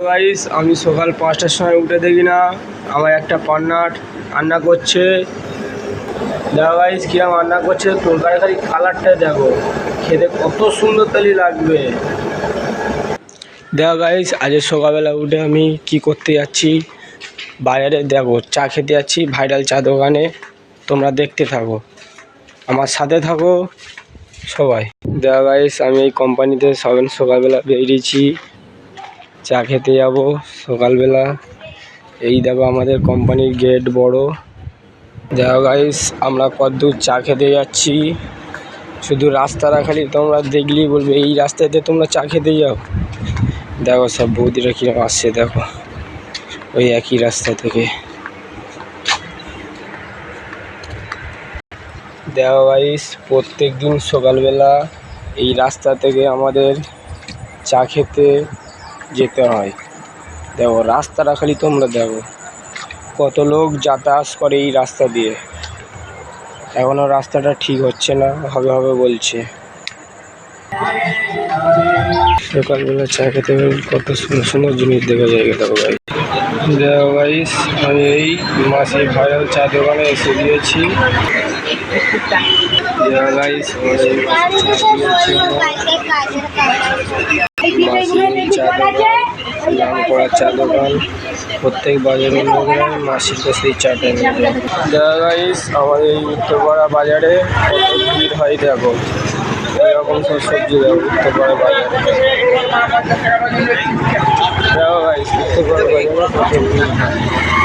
Guys আমি সকাল পাঁচটার সময় উঠে দেখি না, আমার একটা পার্টনার রান্না করছে। দেখো গাইস কিরম রান্না করছে তরকারি খালি কালারটা দেখো। খেতে কত সুন্দর তালি লাগবে। দেখো গাইস আজ সকালবেলা উঠে আমি কি করতে যাচ্ছি, বাইরে দেখো, চা খেতে যাচ্ছি, ভাইরাল চা দোকানে। তোমরা দেখতে থাকো। আমার সাথে থাকো সবাই। দেখো গাইস আমি এই কোম্পানিতে সবেন সকালবেলা বেরিয়েছি। চা খেতে যাব সকালবেলা। এই দেখো আমাদের কোম্পানির গেট বড়। দেখো গাইস আমরা কদ্দূর চা খেতে যাচ্ছি। শুধু রাস্তাটা খালি তোমরা দেখলেই বলবে, এই রাস্তাতে তোমরা চা খেতে যাও। দেখো সব বৌদিরা কীরকম আসছে, দেখো। ওই একই রাস্তা থেকে। দেখো গাইস প্রত্যেক দিন সকালবেলা এই রাস্তা থেকে আমাদের চা খেতে যেতে হয়। দেখো, রাস্তাটা খালি তোমরা দেখো। কত লোক যাতায়াত করে এই রাস্তা দিয়ে। এখনও রাস্তাটা ঠিক হচ্ছে না, হবে হবে বলছে। সকালবেলা চা খেতে কত সুন্দর সুন্দর জিনিস দেখা যায়, দেখো ভাই। দেখো গাইস আমি এই মাসে ভাইরাল চা দোকানে এসে দিয়েছি দেখো গাইস আমাদের মাসির চা দোকান করা চা দোকান প্রত্যেক বাজারের লোকেরা মাসির কাছে চা চাটা নিয়ে গাইস আমাদের এই উত্তরপাড়া বাজারে কত ভিড় হয় দেখো। এরকম সব সবজি দেখো, উত্তরপাড়া বাজারে। দেখো গাইস উত্তরপাড়া বাজারে কত ভিড় হয়।